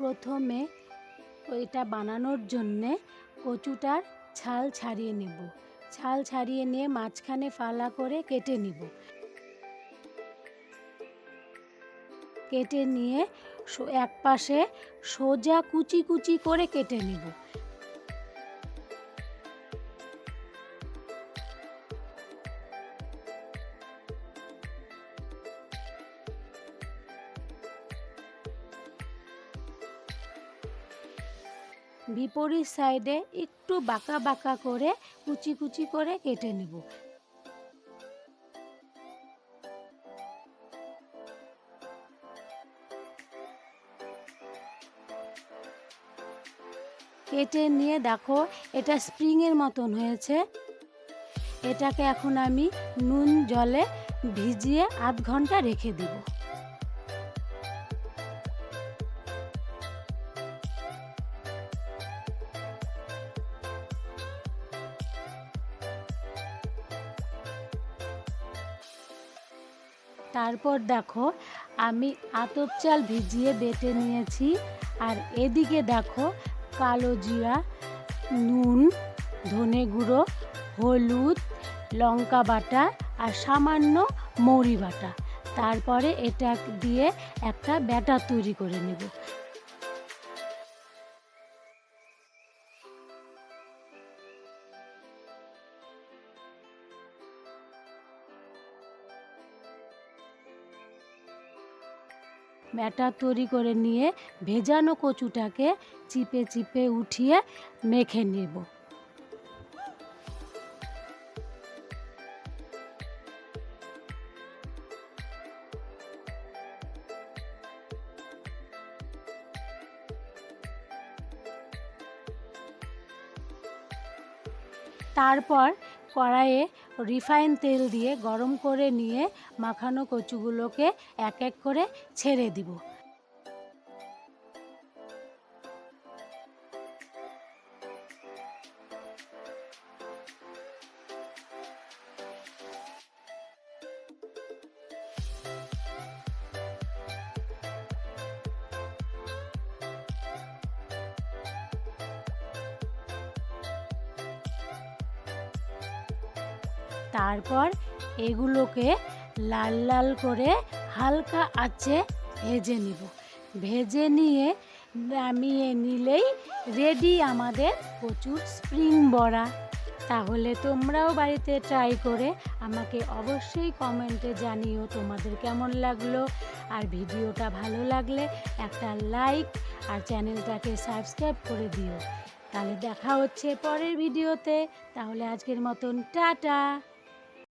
প্রথমে ওইটা বানানোর জন্যে কচুটার ছাল ছাড়িয়ে নেব। ছাল ছাড়িয়ে নিয়ে মাঝখানে ফালা করে কেটে নিব। কেটে নিয়ে এক পাশে সোজা কুচি কুচি করে কেটে নিব। বিপরীত সাইডে একটু বাঁকা বাঁকা করে কুচি কুচি করে কেটে নেব। কেটে নিয়ে দেখো, এটা স্প্রিংয়ের মতন হয়েছে। এটাকে এখন আমি নুন জলে ভিজিয়ে আধ ঘণ্টা রেখে দিব। তারপর দেখো, আমি আতপ চাল ভিজিয়ে বেটে নিয়েছি। আর এদিকে দেখো, কালো জিরা, নুন, ধনে গুঁড়ো, হলুদ, লঙ্কা বাটা আর সামান্য মৌরি বাটা। তারপরে এটা দিয়ে একটা ব্যাটার তৈরি করে নেব। ব্যাটার তৈরি করে নিয়ে ভেজানো কচুটাকে চিপে চিপে উঠিয়ে মেখে নেব। তারপর কড়াইয়ে রিফাইন তেল দিয়ে গরম করে নিয়ে মাখানো কচুগুলোকে এক এক করে ছেড়ে দিব। তারপর এগুলোকে লাল লাল করে হালকা আঁচে ভেজে নিব। ভেজে নিয়ে নামিয়ে নিলেই রেডি আমাদের প্রচুর স্প্রিং বড়া। তাহলে তোমরাও বাড়িতে ট্রাই করে আমাকে অবশ্যই কমেন্টে জানিও তোমাদের কেমন লাগল। আর ভিডিওটা ভালো লাগলে একটা লাইক আর চ্যানেলটাকে সাবস্ক্রাইব করে দিও। তাহলে দেখা হচ্ছে পরের ভিডিওতে তাহলে আজকের মতন টাটা।